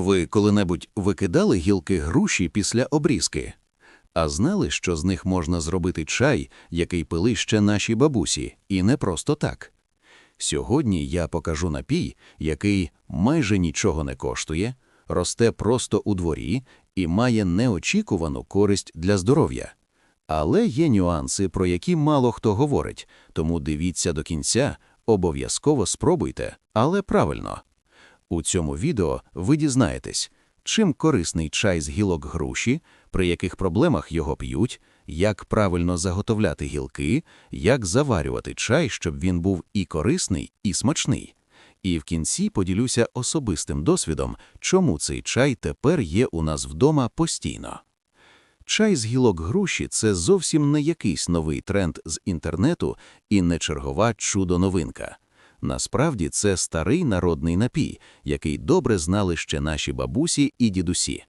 Ви коли-небудь викидали гілки груші після обрізки? А знали, що з них можна зробити чай, який пили ще наші бабусі, і не просто так. Сьогодні я покажу напій, який майже нічого не коштує, росте просто у дворі і має неочікувану користь для здоров'я. Але є нюанси, про які мало хто говорить, тому дивіться до кінця, обов'язково спробуйте, але правильно. У цьому відео ви дізнаєтесь, чим корисний чай з гілок груші, при яких проблемах його п'ють, як правильно заготовляти гілки, як заварювати чай, щоб він був і корисний, і смачний. І в кінці поділюся особистим досвідом, чому цей чай тепер є у нас вдома постійно. Чай з гілок груші це зовсім не якийсь новий тренд з інтернету і не чергова чудо-новинка. Насправді це старий народний напій, який добре знали ще наші бабусі і дідусі.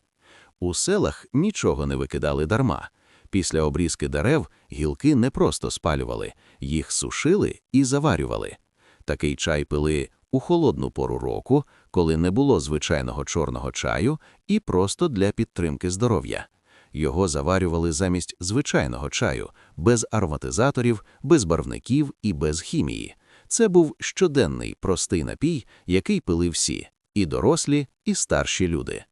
У селах нічого не викидали дарма. Після обрізки дерев гілки не просто спалювали, їх сушили і заварювали. Такий чай пили у холодну пору року, коли не було звичайного чорного чаю, і просто для підтримки здоров'я. Його заварювали замість звичайного чаю, без ароматизаторів, без барвників і без хімії. Це був щоденний простий напій, який пили всі і дорослі, і старші люди.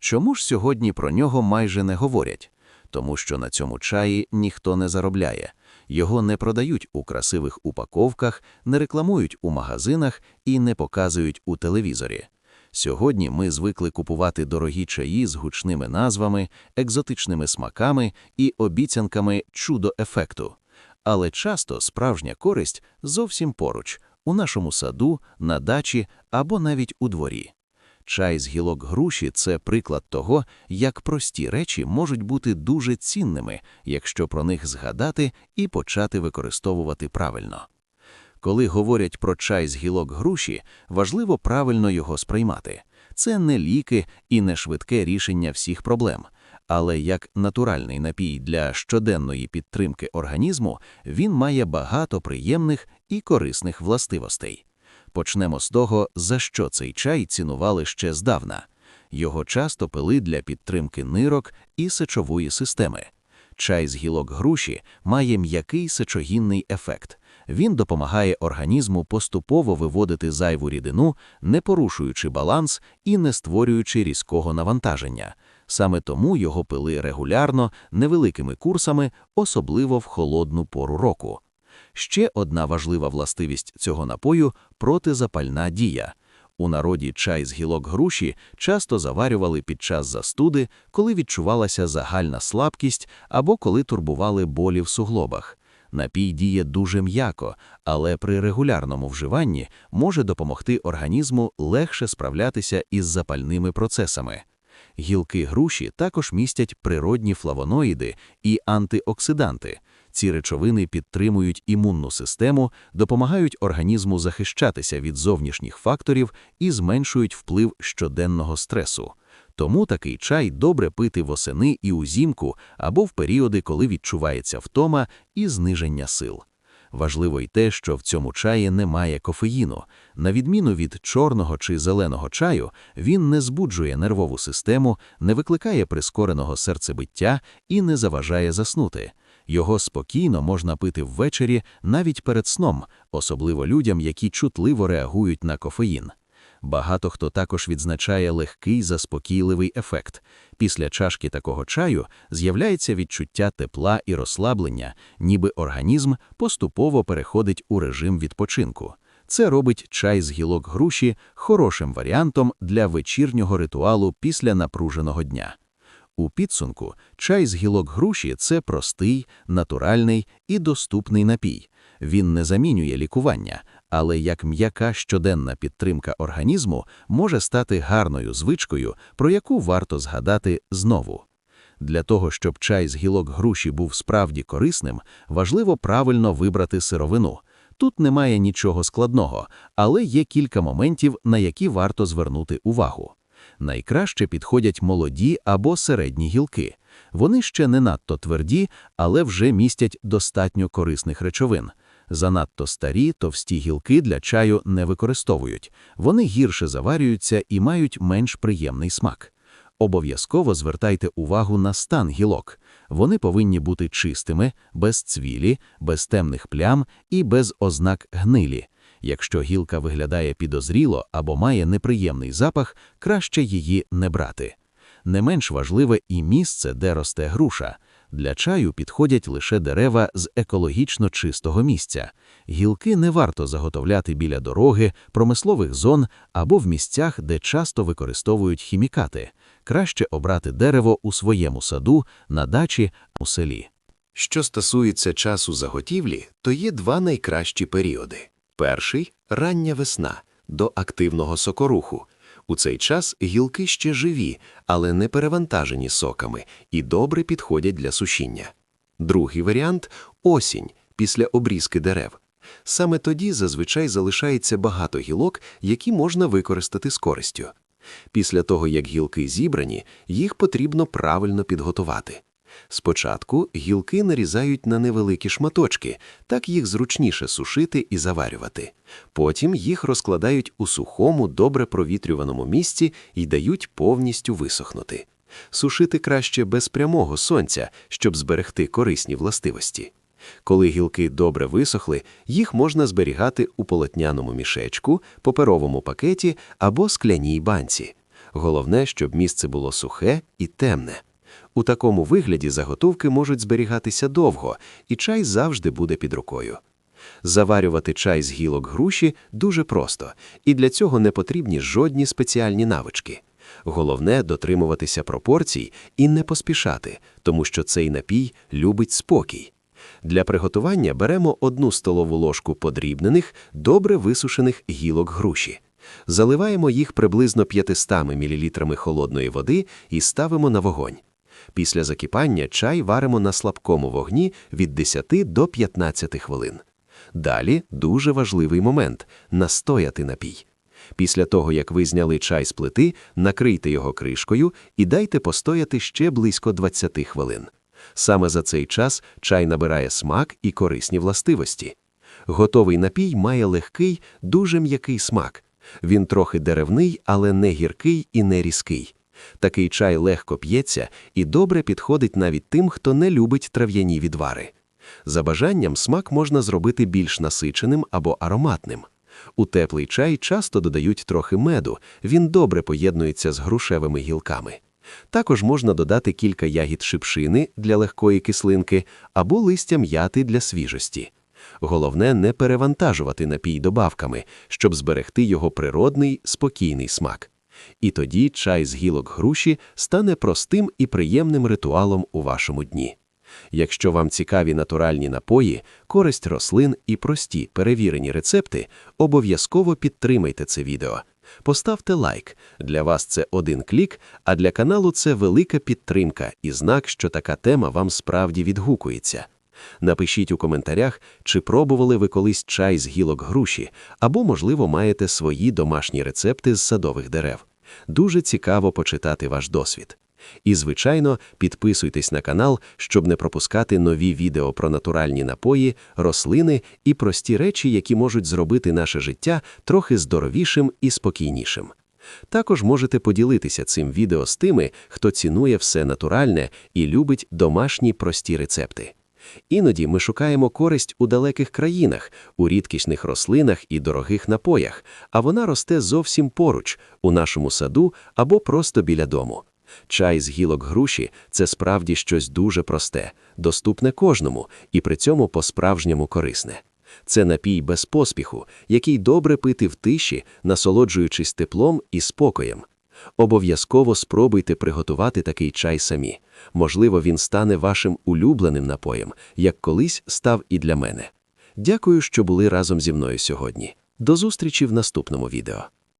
Чому ж сьогодні про нього майже не говорять? Тому що на цьому чаї ніхто не заробляє, його не продають у красивих упаковках, не рекламують у магазинах і не показують у телевізорі. Сьогодні ми звикли купувати дорогі чаї з гучними назвами, екзотичними смаками і обіцянками чудо-ефекту. Але часто справжня користь зовсім поруч, у нашому саду, на дачі або навіть у дворі. Чай з гілок груші це приклад того, як прості речі можуть бути дуже цінними, якщо про них згадати і почати використовувати правильно. Коли говорять про чай з гілок груші, важливо правильно його сприймати. Це не ліки і не швидке рішення всіх проблем. Але як натуральний напій для щоденної підтримки організму, він має багато приємних і корисних властивостей. Почнемо з того, за що цей чай цінували ще здавна. Його часто пили для підтримки нирок і сечової системи. Чай з гілок груші має м'який сечогінний ефект. Він допомагає організму поступово виводити зайву рідину, не порушуючи баланс і не створюючи різкого навантаження. Саме тому його пили регулярно, невеликими курсами, особливо в холодну пору року. Ще одна важлива властивість цього напою протизапальна дія. У народі чай з гілок груші часто заварювали під час застуди, коли відчувалася загальна слабкість або коли турбували болі в суглобах. Напій діє дуже м'яко, але при регулярному вживанні може допомогти організму легше справлятися із запальними процесами. Гілки груші також містять природні флавоноїди і антиоксиданти. Ці речовини підтримують імунну систему, допомагають організму захищатися від зовнішніх факторів і зменшують вплив щоденного стресу. Тому такий чай добре пити восени і узімку або в періоди, коли відчувається втома і зниження сил. Важливо й те, що в цьому чаї немає кофеїну. На відміну від чорного чи зеленого чаю, він не збуджує нервову систему, не викликає прискореного серцебиття і не заважає заснути. Його спокійно можна пити ввечері навіть перед сном, особливо людям, які чутливо реагують на кофеїн. Багато хто також відзначає легкий заспокійливий ефект. Після чашки такого чаю з'являється відчуття тепла і розслаблення, ніби організм поступово переходить у режим відпочинку. Це робить чай з гілок груші хорошим варіантом для вечірнього ритуалу після напруженого дня. У підсумку чай з гілок груші це простий, натуральний і доступний напій. Він не замінює лікування, але як м'яка щоденна підтримка організму може стати гарною звичкою, про яку варто згадати знову. Для того, щоб чай з гілок груші був справді корисним, важливо правильно вибрати сировину. Тут немає нічого складного, але є кілька моментів, на які варто звернути увагу. Найкраще підходять молоді або середні гілки. Вони ще не надто тверді, але вже містять достатньо корисних речовин. Занадто старі, товсті гілки для чаю не використовують. Вони гірше заварюються і мають менш приємний смак. Обов'язково звертайте увагу на стан гілок. Вони повинні бути чистими, без цвілі, без темних плям і без ознак гнилі. Якщо гілка виглядає підозріло або має неприємний запах, краще її не брати. Не менш важливе і місце, де росте груша. Для чаю підходять лише дерева з екологічно чистого місця. Гілки не варто заготовляти біля дороги, промислових зон або в місцях, де часто використовують хімікати. Краще обрати дерево у своєму саду, на дачі, у селі. Що стосується часу заготівлі, то є два найкращі періоди. Перший рання весна до активного сокоруху. У цей час гілки ще живі, але не перевантажені соками і добре підходять для сушіння. Другий варіант осінь після обрізки дерев. Саме тоді зазвичай залишається багато гілок, які можна використати з користю. Після того, як гілки зібрані, їх потрібно правильно підготувати. Спочатку гілки нарізають на невеликі шматочки, так їх зручніше сушити і заварювати. Потім їх розкладають у сухому, добре провітрюваному місці і дають повністю висохнути. Сушити краще без прямого сонця, щоб зберегти корисні властивості. Коли гілки добре висохли, їх можна зберігати у полотняному мішечку, паперовому пакеті або скляній банці. Головне, щоб місце було сухе і темне. У такому вигляді заготовки можуть зберігатися довго, і чай завжди буде під рукою. Заварювати чай з гілок груші дуже просто, і для цього не потрібні жодні спеціальні навички. Головне дотримуватися пропорцій і не поспішати, тому що цей напій любить спокій. Для приготування беремо одну столову ложку подрібнених, добре висушених гілок груші. Заливаємо їх приблизно 500 мл холодної води і ставимо на вогонь. Після закипання чай варимо на слабкому вогні від 10 до 15 хвилин. Далі дуже важливий момент настояти напій. Після того, як ви зняли чай з плити, накрийте його кришкою і дайте постояти ще близько 20 хвилин. Саме за цей час чай набирає смак і корисні властивості. Готовий напій має легкий, дуже м'який смак. Він трохи деревний, але не гіркий і не різкий. Такий чай легко п'ється і добре підходить навіть тим, хто не любить трав'яні відвари. За бажанням смак можна зробити більш насиченим або ароматним. У теплий чай часто додають трохи меду, він добре поєднується з грушевими гілками. Також можна додати кілька ягід шипшини для легкої кислинки або листя м'яти для свіжості. Головне не перевантажувати напій добавками, щоб зберегти його природний, спокійний смак. І тоді чай з гілок груші стане простим і приємним ритуалом у вашому дні. Якщо вам цікаві натуральні напої, користь рослин і прості перевірені рецепти, обов'язково підтримайте це відео. Поставте лайк. Для вас це один клік, а для каналу це велика підтримка і знак, що така тема вам справді відгукується. Напишіть у коментарях, чи пробували ви колись чай з гілок груші, або, можливо, маєте свої домашні рецепти з садових дерев. Дуже цікаво почитати ваш досвід. І, звичайно, підписуйтесь на канал, щоб не пропускати нові відео про натуральні напої, рослини і прості речі, які можуть зробити наше життя трохи здоровішим і спокійнішим. Також можете поділитися цим відео з тими, хто цінує все натуральне і любить домашні прості рецепти. Іноді ми шукаємо користь у далеких країнах, у рідкісних рослинах і дорогих напоях, а вона росте зовсім поруч, у нашому саду або просто біля дому. Чай з гілок груші це справді щось дуже просте, доступне кожному і при цьому по-справжньому корисне. Це напій без поспіху, який добре пити в тиші, насолоджуючись теплом і спокоєм. Обов'язково спробуйте приготувати такий чай самі. Можливо, він стане вашим улюбленим напоєм, як колись став і для мене. Дякую, що були разом зі мною сьогодні. До зустрічі в наступному відео.